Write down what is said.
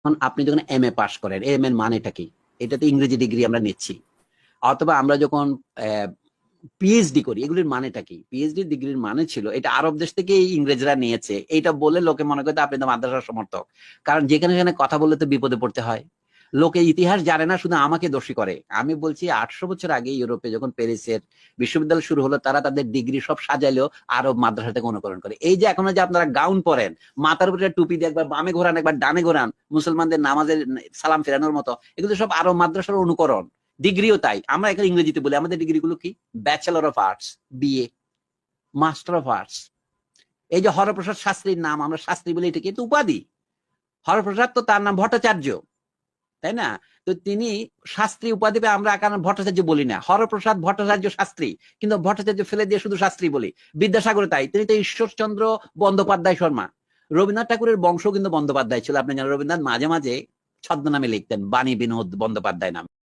এখন আপনি যখন এম এ পাশ করেন এম এর মানেটা কি? এটা তো ইংরেজি ডিগ্রি আমরা নিচ্ছি। অথবা আমরা যখন পিএইচডি করি, এগুলির মানেটা কি? পিএইচডি ডিগ্রির মানে ছিল, এটা আরব দেশ থেকে ইংরেজরা নিয়েছে। এটা বলে লোকে মনে করতে আপনি তো মাদ্রাসার সমর্থক। কারণ যেখানে সেখানে কথা বললে তো বিপদে পড়তে হয়। লোকে ইতিহাস জানে না, শুধু আমাকে দোষী করে। আমি বলছি, আটশো বছর আগে ইউরোপে যখন প্যারিসের বিশ্ববিদ্যালয় শুরু হলো, তারা তাদের ডিগ্রি সব সাজাইলেও আরব মাদ্রাসা থেকে অনুকরণ করে। এই যে এখন যে আপনারা গাউন পরেন, মাথার উপরে টুপি দিয়ে একবার বামে ঘোরান, একবার ডানে ঘোরান, মুসলমানদের নামাজের সালাম ফেরানোর মতো, এগুলো সব আরব মাদ্রাসার অনুকরণ। ডিগ্রিও তাই। আমরা এখানে ইংরেজিতে বলি, আমাদের ডিগ্রিগুলো কি? Bachelor of arts BA master of arts এই যে হরপ্রসাদ শাস্ত্রীর নাম, আমরা শাস্ত্রী বলি এটা কিন্তু উপাধি। হরপ্রসাদ তো তার নাম ভট্টাচার্য। তাই না? তো তিনি শাস্ত্রী উপাধি আমরা কারণ ভট্টাচার্য বলি না। হরপ্রসাদ ভট্টাচার্য শাস্ত্রী, কিন্তু ভট্টাচার্য ফেলে দিয়ে শুধু শাস্ত্রী বলি। বিদ্যাসাগর তাই। তিনি তো ঈশ্বরচন্দ্র বন্দ্যোপাধ্যায় শর্মা। রবীন্দ্রনাথ ঠাকুরের বংশ কিন্তু বন্দ্যোপাধ্যায় ছিল। আপনি জানেন রবীন্দ্রনাথ মাঝে মাঝে ছদ্মনামে লিখতেন বাণী বিনোদ বন্দ্যোপাধ্যায় নামে।